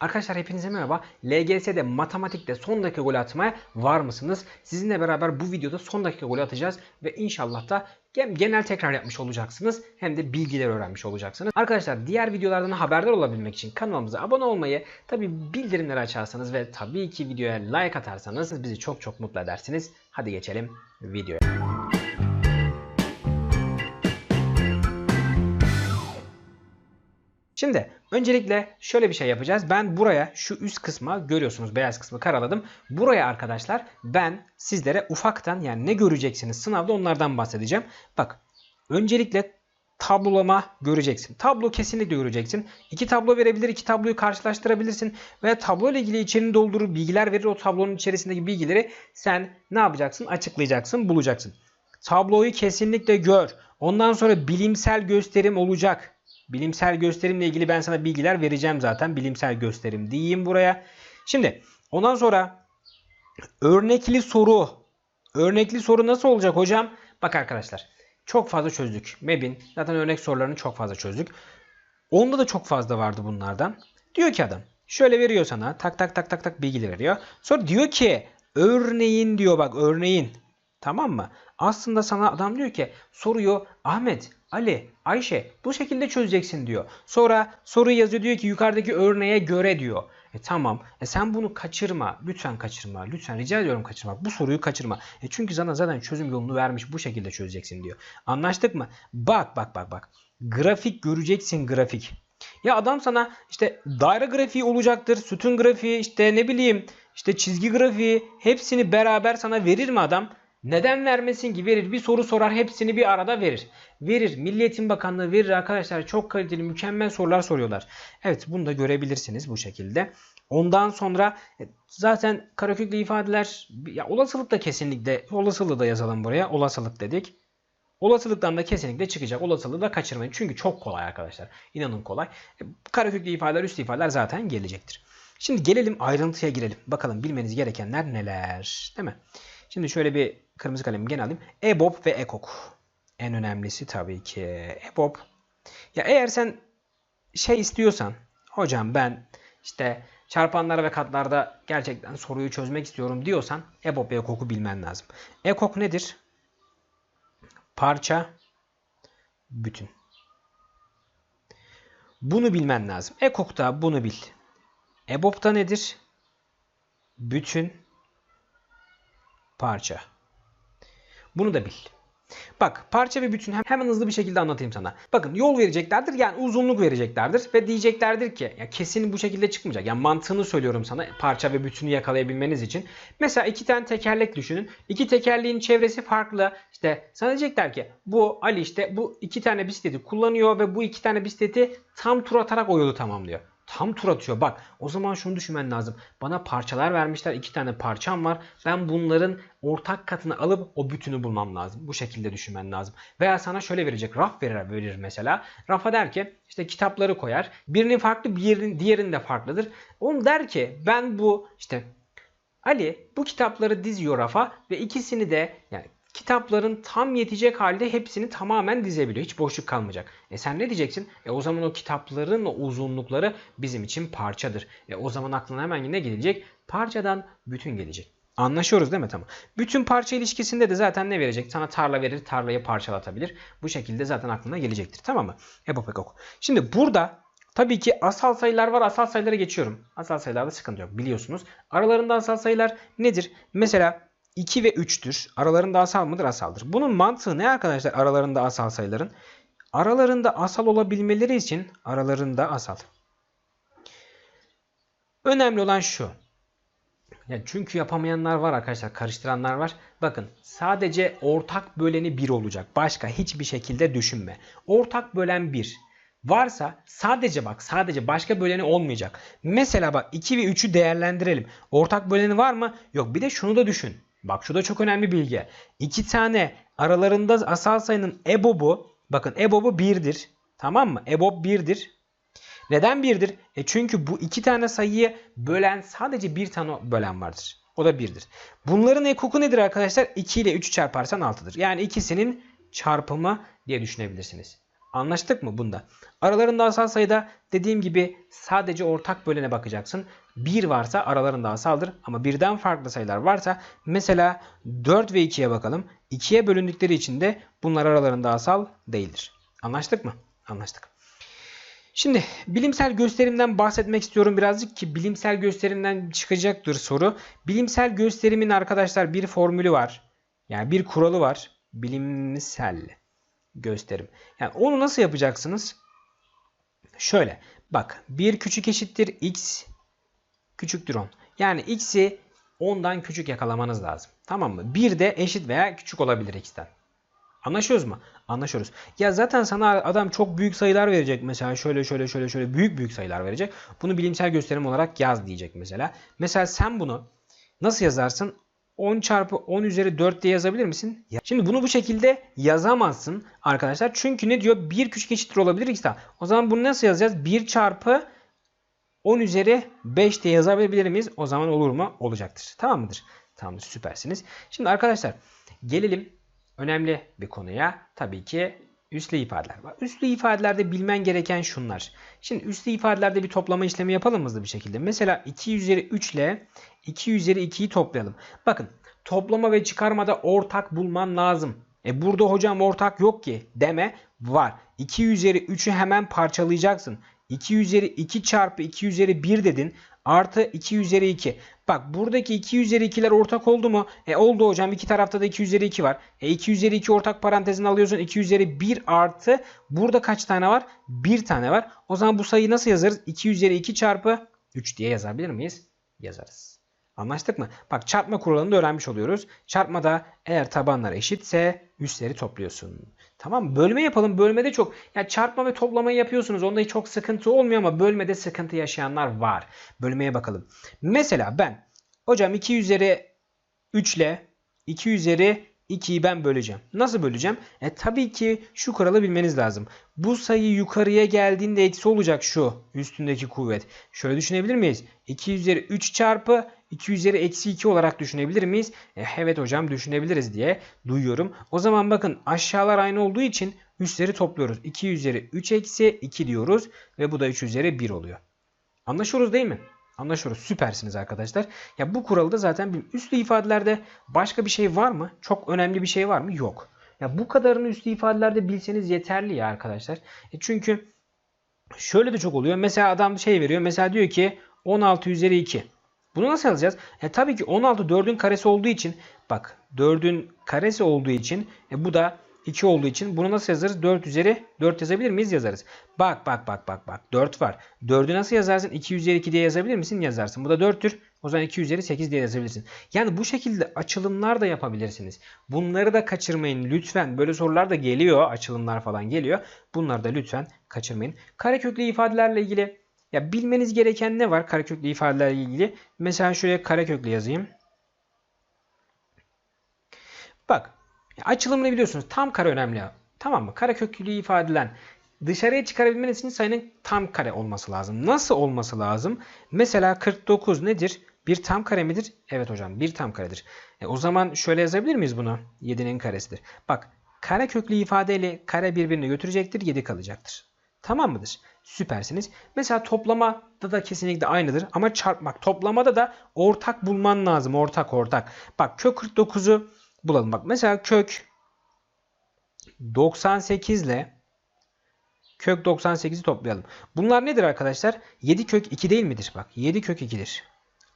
Arkadaşlar hepinize merhaba. LGS'de matematikte son dakika gol atmaya var mısınız? Sizinle beraber bu videoda son dakika gol atacağız ve inşallah da genel tekrar yapmış olacaksınız hem de bilgiler öğrenmiş olacaksınız. Arkadaşlar diğer videolardan haberdar olabilmek için kanalımıza abone olmayı, tabi bildirimleri açarsanız ve tabii ki videoya like atarsanız bizi çok çok mutlu edersiniz. Hadi geçelim videoya. Şimdi öncelikle şöyle bir şey yapacağız. Ben buraya şu üst kısma görüyorsunuz beyaz kısmı karaladım. Buraya arkadaşlar ben sizlere ufaktan yani ne göreceksiniz sınavda onlardan bahsedeceğim. Bak öncelikle tablolama göreceksin. Tablo kesinlikle göreceksin. İki tablo verebilir, iki tabloyu karşılaştırabilirsin. Veya tablo ile ilgili içeriğini doldurur, bilgiler verir. O tablonun içerisindeki bilgileri sen ne yapacaksın? Açıklayacaksın, bulacaksın. Tabloyu kesinlikle gör. Ondan sonra bilimsel gösterim olacak. Bilimsel gösterimle ilgili ben sana bilgiler vereceğim zaten. Bilimsel gösterim diyeyim buraya. Şimdi ondan sonra örnekli soru. Örnekli soru nasıl olacak hocam? Bak arkadaşlar çok fazla çözdük. MEB'in zaten örnek sorularını çok fazla çözdük. Onda da çok fazla vardı bunlardan. Diyor ki adam şöyle veriyor sana tak tak tak tak tak bilgileri veriyor. Sonra diyor ki örneğin diyor bak örneğin tamam mı? Aslında sana adam diyor ki soruyu Ahmet, Ali, Ayşe bu şekilde çözeceksin diyor. Sonra soruyu yazıyor diyor ki yukarıdaki örneğe göre diyor. E tamam. E sen bunu kaçırma. Lütfen kaçırma. Lütfen rica ediyorum kaçırma. Bu soruyu kaçırma. E çünkü sana zaten çözüm yolunu vermiş. Bu şekilde çözeceksin diyor. Anlaştık mı? Bak bak bak bak. Grafik göreceksin grafik. Ya adam sana işte daire grafiği olacaktır. Sütun grafiği işte ne bileyim işte çizgi grafiği hepsini beraber sana verir mi adam? Neden vermesin ki? Verir. Bir soru sorar hepsini bir arada verir. Verir. Milli Eğitim Bakanlığı verir arkadaşlar. Çok kaliteli mükemmel sorular soruyorlar. Evet bunu da görebilirsiniz bu şekilde. Ondan sonra e, zaten kareköklü ifadeler ya olasılık da kesinlikle olasılığı da yazalım buraya. Olasılık dedik. Olasılıktan da kesinlikle çıkacak. Olasılığı da kaçırmayın. Çünkü çok kolay arkadaşlar. İnanın kolay. E, Kareköklü ifadeler, üst ifadeler zaten gelecektir. Şimdi gelelim ayrıntıya girelim. Bakalım bilmeniz gerekenler neler. Değil mi? Şimdi şöyle bir kırmızı kalemi gene alayım. EBOB ve EKOK. En önemlisi tabii ki EBOB. Ya eğer sen şey istiyorsan hocam ben işte çarpanlar ve katlarda gerçekten soruyu çözmek istiyorum diyorsan EBOB ve EKOK'u bilmen lazım. EKOK nedir? Parça, bütün. Bunu bilmen lazım. EKOK'ta bunu bil. EBOB'da nedir? Bütün, parça. Bunu da bil. Bak parça ve bütün hemen hızlı bir şekilde anlatayım sana. Bakın yol vereceklerdir yani uzunluk vereceklerdir ve diyeceklerdir ki ya kesin bu şekilde çıkmayacak. Yani mantığını söylüyorum sana parça ve bütünü yakalayabilmeniz için. Mesela iki tane tekerlek düşünün. İki tekerleğin çevresi farklı. İşte sana diyecekler ki bu Ali işte bu iki tane bisikleti kullanıyor ve bu iki tane bisikleti tam tur atarak o yolu tamamlıyor. Tam tur atıyor. Bak o zaman şunu düşünmen lazım. Bana parçalar vermişler. iki tane parçam var. Ben bunların ortak katını alıp o bütünü bulmam lazım. Bu şekilde düşünmen lazım. Veya sana şöyle verecek. Raf verir, verir mesela. Rafa der ki işte kitapları koyar. Birinin farklı bir yerin diğerinde farklıdır. Onu der ki ben bu işte Ali bu kitapları diziyor rafa ve ikisini de yani kitapların tam yetecek halde hepsini tamamen dizebiliyor. Hiç boşluk kalmayacak. E sen ne diyeceksin? E o zaman o kitapların uzunlukları bizim için parçadır. E o zaman aklına hemen ne gelecek? Parçadan bütün gelecek. Anlaşıyoruz değil mi? Tamam. Bütün parça ilişkisinde de zaten ne verecek? Sana tarla verir, tarlayı parçalatabilir. Bu şekilde zaten aklına gelecektir. Tamam mı? Epopekok. Şimdi burada tabii ki asal sayılar var. Asal sayılara geçiyorum. Asal sayılarda sıkıntı yok biliyorsunuz. Aralarında asal sayılar nedir? Mesela 2 ve 3'tür. Aralarında asal mıdır? Asaldır. Bunun mantığı ne arkadaşlar aralarında asal sayıların? Aralarında asal olabilmeleri için aralarında asal. Önemli olan şu. Yani çünkü yapamayanlar var arkadaşlar. Karıştıranlar var. Bakın sadece ortak böleni 1 olacak. Başka hiçbir şekilde düşünme. Ortak bölen 1 varsa sadece bak sadece başka böleni olmayacak. Mesela bak 2 ve 3'ü değerlendirelim. Ortak böleni var mı? Yok bir de şunu da düşün. Bak şu da çok önemli bilgi. İki tane aralarında asal sayının EBOB'u bakın EBOB'u 1'dir. Tamam mı? EBOB 1'dir. Neden 1'dir? E çünkü bu iki tane sayıyı bölen sadece bir tane bölen vardır. O da 1'dir. Bunların ekoku nedir arkadaşlar? 2 ile 3'ü çarparsan 6'dır. Yani ikisinin çarpımı diye düşünebilirsiniz. Anlaştık mı bunda? Aralarında asal sayıda dediğim gibi sadece ortak bölene bakacaksın. 1 varsa aralarında asaldır ama birden farklı sayılar varsa mesela 4 ve 2'ye bakalım. 2'ye bölündükleri için de bunlar aralarında asal değildir. Anlaştık mı? Anlaştık. Şimdi bilimsel gösterimden bahsetmek istiyorum birazcık ki bilimsel gösterimden çıkacaktır soru. Bilimsel gösterimin arkadaşlar bir formülü var. Yani bir kuralı var. Bilimsel gösterim. Yani onu nasıl yapacaksınız? Şöyle bak 1 küçük eşittir x küçüktür 10. Yani x'i 10'dan küçük yakalamanız lazım. Tamam mı? 1 de eşit veya küçük olabilir x'ten. Anlaşıyoruz mu? Anlaşıyoruz. Ya zaten sana adam çok büyük sayılar verecek mesela şöyle şöyle şöyle şöyle büyük büyük sayılar verecek. Bunu bilimsel gösterim olarak yaz diyecek mesela. Mesela sen bunu nasıl yazarsın? 10 çarpı 10 üzeri 4 diye yazabilir misin? Şimdi bunu bu şekilde yazamazsın arkadaşlar. Çünkü ne diyor? 1 küçük eşittir olabilir x daha. O zaman bunu nasıl yazacağız? 1 çarpı 10 üzeri 5 diye yazabilir miyiz? O zaman olur mu? Olacaktır. Tamam mıdır? Tamamdır. Süpersiniz. Şimdi arkadaşlar gelelim önemli bir konuya. Tabii ki üslü ifadeler. Üslü ifadelerde bilmen gereken şunlar. Şimdi üslü ifadelerde bir toplama işlemi yapalım hızlı bir şekilde. Mesela 2 üzeri 3 ile 2 üzeri 2'yi toplayalım. Bakın toplama ve çıkarmada ortak bulman lazım. E burada hocam ortak yok ki deme var. 2 üzeri 3'ü hemen parçalayacaksın. 2 üzeri 2 çarpı 2 üzeri 1 dedin. Artı 2 üzeri 2. Bak buradaki 2 üzeri 2'ler ortak oldu mu? E oldu hocam. iki tarafta da 2 üzeri 2 var. E 2 üzeri 2 ortak parantezini alıyorsun. 2 üzeri 1 artı. Burada kaç tane var? 1 tane var. O zaman bu sayıyı nasıl yazarız? 2 üzeri 2 çarpı 3 diye yazabilir miyiz? Yazarız. Anlaştık mı? Bak çarpma kuralını da öğrenmiş oluyoruz. Çarpmada eğer tabanlar eşitse üstleri topluyorsun. Tamam Bölme yapalım. Bölmede çok. Ya çarpma ve toplamayı yapıyorsunuz. Onda hiç çok sıkıntı olmuyor ama bölmede sıkıntı yaşayanlar var. Bölmeye bakalım. Mesela ben hocam 2 üzeri 3 ile 2 üzeri 2'yi ben böleceğim. Nasıl böleceğim? E tabii ki şu kuralı bilmeniz lazım. Bu sayı yukarıya geldiğinde eksi olacak şu üstündeki kuvvet. Şöyle düşünebilir miyiz? 2 üzeri 3 çarpı 2 üzeri eksi 2 olarak düşünebilir miyiz? E, evet hocam düşünebiliriz diye duyuyorum. O zaman bakın aşağılar aynı olduğu için üstleri topluyoruz. 2 üzeri 3 eksi 2 diyoruz ve bu da 3 üzeri 1 oluyor. Anlaşıyoruz değil mi? Anlaşıyoruz. Süpersiniz arkadaşlar. Ya bu kuralı da zaten bilin. Üslü ifadelerde başka bir şey var mı? Çok önemli bir şey var mı? Yok. Ya bu kadarını üslü ifadelerde bilseniz yeterli ya arkadaşlar. E çünkü şöyle de çok oluyor. Mesela adam şey veriyor. Mesela diyor ki 16 üzeri 2. Bunu nasıl yazacağız? E tabii ki 16 4'ün karesi olduğu için bak 4'ün karesi olduğu için e bu da 2 olduğu için bunu nasıl yazarız? 4 üzeri 4 yazabilir miyiz? Yazarız. Bak bak bak bak bak 4 var. 4'ü nasıl yazarsın? 2 üzeri 2 diye yazabilir misin? Yazarsın. Bu da 4'tür. O zaman 2 üzeri 8 diye yazabilirsin. Yani bu şekilde açılımlar da yapabilirsiniz. Bunları da kaçırmayın lütfen. Böyle sorular da geliyor. Açılımlar falan geliyor. Bunları da lütfen kaçırmayın. Kareköklü ifadelerle ilgili ya bilmeniz gereken ne var kareköklü ifadelerle ilgili? Mesela şuraya kareköklü yazayım. Bak açılımını biliyorsunuz. Tam kare önemli. Tamam mı? Kareköklü ifade edilen dışarıya çıkarabilmeniz için sayının tam kare olması lazım. Nasıl olması lazım? Mesela 49 nedir? Bir tam kare midir? Evet hocam bir tam karedir. E, o zaman şöyle yazabilir miyiz bunu? 7'nin karesidir. Bak kare köklü ifadeyle kare birbirini götürecektir 7 kalacaktır. Tamam mıdır? Süpersiniz. Mesela toplamada da kesinlikle aynıdır. Ama çarpmak. Toplamada da ortak bulman lazım. Ortak ortak. Bak kök 49'u bulalım. Bak mesela kök 98 ile kök 98'i toplayalım. Bunlar nedir arkadaşlar? 7 kök 2 değil midir? Bak 7 kök 2'dir.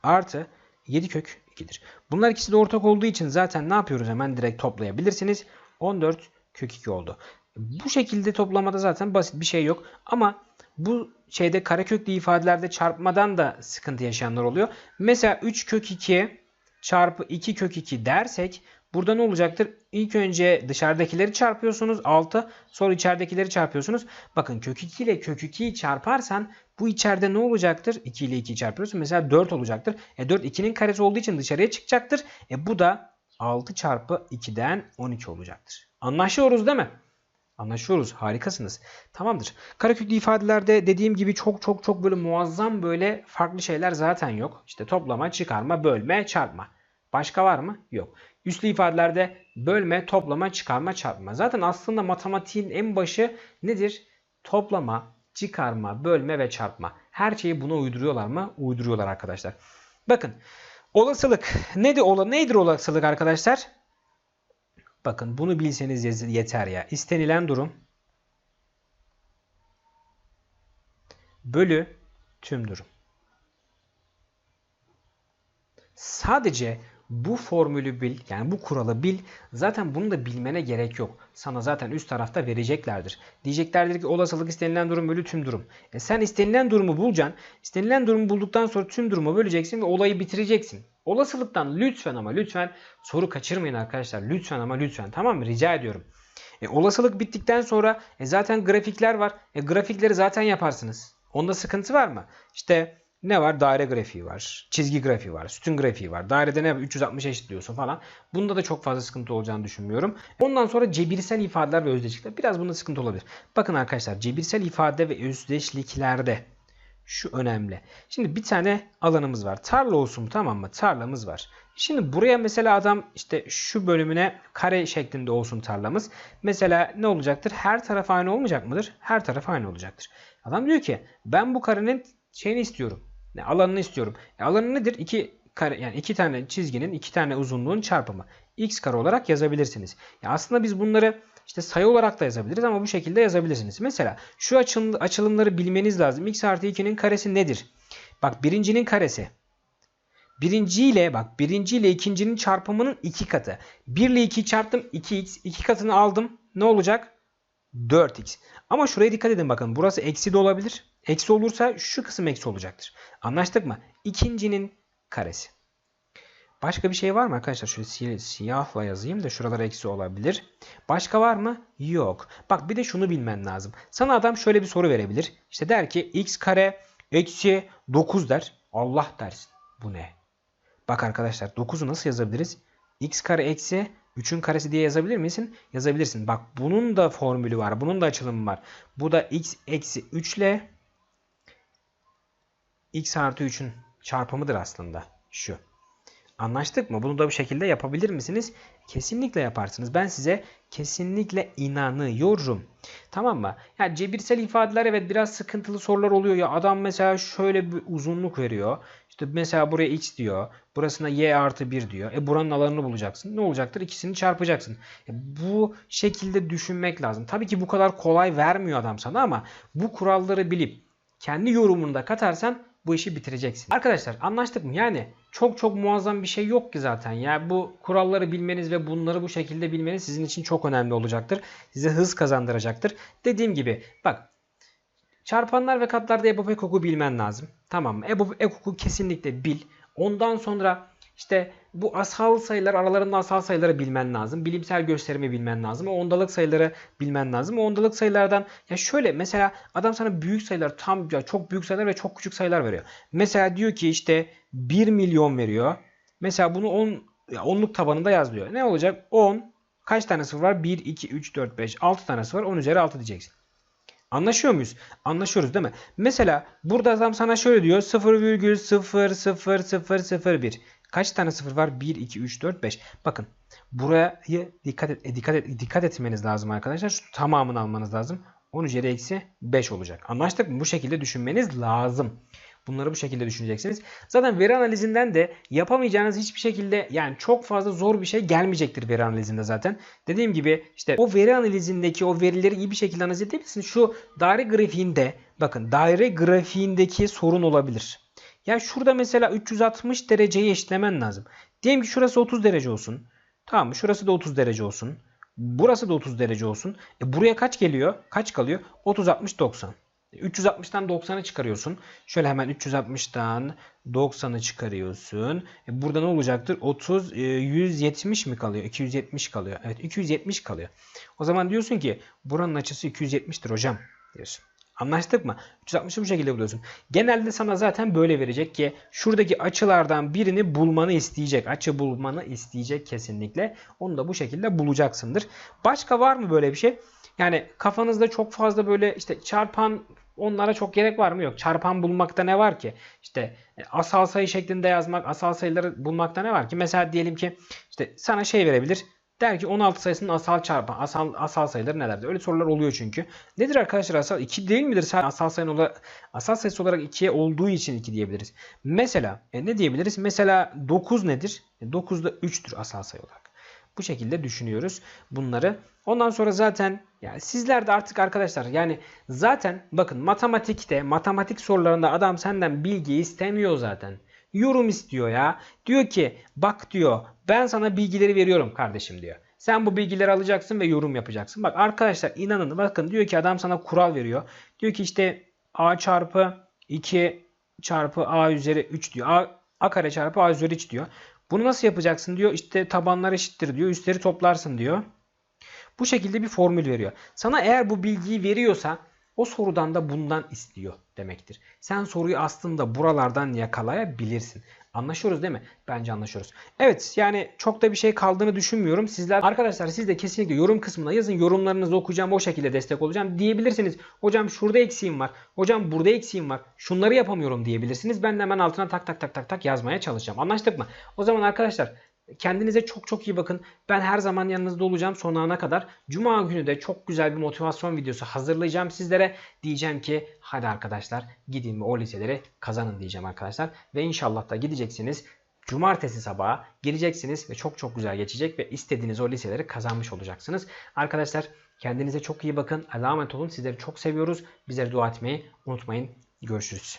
Artı 7 kök 2'dir. Bunlar ikisi de ortak olduğu için zaten ne yapıyoruz? Hemen direkt toplayabilirsiniz. 14 kök 2 oldu. Bu şekilde toplamada zaten basit bir şey yok. Ama bu şeyde kareköklü ifadelerde çarpmadan da sıkıntı yaşayanlar oluyor. Mesela 3 kök 2 çarpı 2 kök 2 dersek burada ne olacaktır? İlk önce dışarıdakileri çarpıyorsunuz 6 sonra içeridekileri çarpıyorsunuz. Bakın kök 2 ile kök 2'yi çarparsan bu içeride ne olacaktır? 2 ile 2'yi çarpıyorsun. Mesela 4 olacaktır. E 4 2'nin karesi olduğu için dışarıya çıkacaktır. E bu da 6 çarpı 2'den 12 olacaktır. Anlaşıyoruz değil mi? Anlaşıyoruz. Harikasınız. Tamamdır. Kareköklü ifadelerde dediğim gibi çok çok çok böyle muazzam böyle farklı şeyler zaten yok. İşte toplama, çıkarma, bölme, çarpma. Başka var mı? Yok. Üslü ifadelerde bölme, toplama, çıkarma, çarpma. Zaten aslında matematiğin en başı nedir? Toplama, çıkarma, bölme ve çarpma. Her şeyi buna uyduruyorlar mı? Uyduruyorlar arkadaşlar. Bakın olasılık nedir, ola, nedir olasılık arkadaşlar? Bakın bunu bilseniz yeter ya. İstenilen durum bölü tüm durum. Sadece bu formülü bil, yani bu kuralı bil. Zaten bunu da bilmene gerek yok. Sana zaten üst tarafta vereceklerdir. Diyeceklerdir ki olasılık istenilen durum bölü tüm durum. E sen istenilen durumu bulacaksın. İstenilen durumu bulduktan sonra tüm durumu böleceksin ve olayı bitireceksin. Olasılıktan lütfen ama lütfen soru kaçırmayın arkadaşlar. Lütfen ama lütfen tamam mı? Rica ediyorum. E, olasılık bittikten sonra e, zaten grafikler var. E, grafikleri zaten yaparsınız. Onda sıkıntı var mı? İşte ne var? Daire grafiği var. Çizgi grafiği var. Sütun grafiği var. Dairede ne 360 eşitliyorsun falan. Bunda da çok fazla sıkıntı olacağını düşünmüyorum. Ondan sonra cebirsel ifadeler ve özdeşlikler. Biraz bunda sıkıntı olabilir. Bakın arkadaşlar cebirsel ifade ve özdeşliklerde şu önemli. Şimdi bir tane alanımız var. Tarla olsun tamam mı? Tarlamız var. Şimdi buraya mesela adam işte şu bölümüne kare şeklinde olsun tarlamız. Mesela ne olacaktır? Her taraf aynı olmayacak mıdır? Her taraf aynı olacaktır. Adam diyor ki ben bu karenin şeyini istiyorum. Ne alanını istiyorum. E, alanı nedir? İki kare yani iki tane çizginin iki tane uzunluğun çarpımı. X kare olarak yazabilirsiniz. Ya aslında biz bunları işte sayı olarak da yazabiliriz ama bu şekilde yazabilirsiniz. Mesela şu açılım, açılımları bilmeniz lazım. X artı 2'nin karesi nedir? Bak birincinin karesi. Birinci ile bak birinci ile ikincinin çarpımının iki katı. 1 ile 2 çarptım 2x. 2 katını aldım. Ne olacak? 4x. Ama şuraya dikkat edin bakın. Burası eksi de olabilir. Eksi olursa şu kısım eksi olacaktır. Anlaştık mı? İkincinin karesi. Başka bir şey var mı arkadaşlar? Şöyle siyahla yazayım da şuralar eksi olabilir. Başka var mı? Yok. Bak bir de şunu bilmen lazım. Sana adam şöyle bir soru verebilir. İşte der ki x kare eksi 9 der. Allah dersin. Bu ne? Bak arkadaşlar 9'u nasıl yazabiliriz? x kare eksi 3'ün karesi diye yazabilir misin? Yazabilirsin. Bak bunun da formülü var. Bunun da açılımı var. Bu da x eksi 3 ile x artı 3'ün çarpımıdır aslında. Şu. Anlaştık mı? Bunu da bu şekilde yapabilir misiniz? Kesinlikle yaparsınız. Ben size kesinlikle inanıyorum. Tamam mı? Yani cebirsel ifadeler evet biraz sıkıntılı sorular oluyor ya. Adam mesela şöyle bir uzunluk veriyor. İşte mesela buraya x diyor. Burasına y artı 1 diyor. E buranın alanını bulacaksın. Ne olacaktır? İkisini çarpacaksın. E bu şekilde düşünmek lazım. Tabii ki bu kadar kolay vermiyor adam sana ama bu kuralları bilip kendi yorumunu da katarsan bu işi bitireceksin. Arkadaşlar anlaştık mı? Yani çok çok muazzam bir şey yok ki zaten. Yani bu kuralları bilmeniz ve bunları bu şekilde bilmeniz sizin için çok önemli olacaktır. Size hız kazandıracaktır. Dediğim gibi bak çarpanlar ve katlarda EBOB ekoku bilmen lazım. Tamam mı? EBOB ekoku kesinlikle bil. Ondan sonra işte bu asal sayılar aralarında asal sayıları bilmen lazım. Bilimsel gösterimi bilmen lazım. O ondalık sayıları bilmen lazım. O ondalık sayılardan ya şöyle mesela adam sana büyük sayılar tam ya çok büyük sayılar ve çok küçük sayılar veriyor. Mesela diyor ki işte 1 milyon veriyor. Mesela bunu 10 ya onluk tabanında yazıyor. Ne olacak? 10 kaç tane sıfır var? 1 2 3 4 5 6 tane sıfır 10 üzeri 6 diyeceksin. Anlaşıyor muyuz? Anlaşıyoruz değil mi? Mesela burada adam sana şöyle diyor 0,00001. Kaç tane sıfır var? 1, 2, 3, 4, 5. Bakın buraya dikkat, et, dikkat, et, dikkat etmeniz lazım arkadaşlar. Şu tamamını almanız lazım. 10 üzeri eksi 5 olacak. Anlaştık mı? Bu şekilde düşünmeniz lazım. Bunları bu şekilde düşüneceksiniz. Zaten veri analizinden de yapamayacağınız hiçbir şekilde yani çok fazla zor bir şey gelmeyecektir veri analizinde zaten. Dediğim gibi işte o veri analizindeki o verileri iyi bir şekilde analiz edebilirsiniz. Şu daire grafiğinde bakın daire grafiğindeki sorun olabilir. Ya şurada mesela 360 dereceyi eşitlemen lazım. Diyelim ki şurası 30 derece olsun. Tamam mı? Şurası da 30 derece olsun. Burası da 30 derece olsun. E buraya kaç geliyor? Kaç kalıyor? 30, 60, 90. 360'tan 90'ı çıkarıyorsun. Şöyle hemen 360'tan 90'ı çıkarıyorsun. E burada ne olacaktır? 30, e, 170 mi kalıyor? 270 kalıyor. Evet 270 kalıyor. O zaman diyorsun ki buranın açısı 270'tir hocam diyorsun. Anlaştık mı? 360'ı bu şekilde buluyorsun. Genelde sana zaten böyle verecek ki şuradaki açılardan birini bulmanı isteyecek. Açı bulmanı isteyecek kesinlikle. Onu da bu şekilde bulacaksındır. Başka var mı böyle bir şey? Yani kafanızda çok fazla böyle işte çarpan onlara çok gerek var mı? Yok. Çarpan bulmakta ne var ki? İşte e, asal sayı şeklinde yazmak, asal sayıları bulmakta ne var ki? Mesela diyelim ki işte sana şey verebilir. Der ki 16 sayısının asal çarpan, asal, asal sayıları nelerdir? Öyle sorular oluyor çünkü. Nedir arkadaşlar asal? 2 değil midir? Sadece asal sayı olarak asal sayısı olarak 2'ye olduğu için 2 diyebiliriz. Mesela e, ne diyebiliriz? Mesela 9 nedir? E, 9 da 3'tür asal sayı olarak. Bu şekilde düşünüyoruz bunları. Ondan sonra zaten yani sizler de artık arkadaşlar yani zaten bakın matematikte matematik sorularında adam senden bilgi istemiyor zaten. Yorum istiyor ya. Diyor ki bak diyor ben sana bilgileri veriyorum kardeşim diyor. Sen bu bilgileri alacaksın ve yorum yapacaksın. Bak arkadaşlar inanın bakın diyor ki adam sana kural veriyor. Diyor ki işte a çarpı 2 çarpı a üzeri 3 diyor. A, a kare çarpı a üzeri 3 diyor. Bunu nasıl yapacaksın diyor. İşte tabanlar eşittir diyor. Üstleri toplarsın diyor. Bu şekilde bir formül veriyor. Sana eğer bu bilgiyi veriyorsa o sorudan da bundan istiyor demektir. Sen soruyu aslında buralardan yakalayabilirsin. Anlaşıyoruz değil mi? Bence anlaşıyoruz. Evet yani çok da bir şey kaldığını düşünmüyorum. Sizler arkadaşlar siz de kesinlikle yorum kısmına yazın. Yorumlarınızı okuyacağım. O şekilde destek olacağım. Diyebilirsiniz. Hocam şurada eksiğim var. Hocam burada eksiğim var. Şunları yapamıyorum diyebilirsiniz. Ben de hemen altına tak tak tak tak tak yazmaya çalışacağım. Anlaştık mı? O zaman arkadaşlar Kendinize çok çok iyi bakın. Ben her zaman yanınızda olacağım son ana kadar. Cuma günü de çok güzel bir motivasyon videosu hazırlayacağım sizlere. Diyeceğim ki hadi arkadaşlar gidin ve o liseleri kazanın diyeceğim arkadaşlar. Ve inşallah da gideceksiniz. Cumartesi sabahı geleceksiniz ve çok çok güzel geçecek ve istediğiniz o liseleri kazanmış olacaksınız. Arkadaşlar kendinize çok iyi bakın. Allah'a emanet olun. Sizleri çok seviyoruz. Bizlere dua etmeyi unutmayın. Görüşürüz.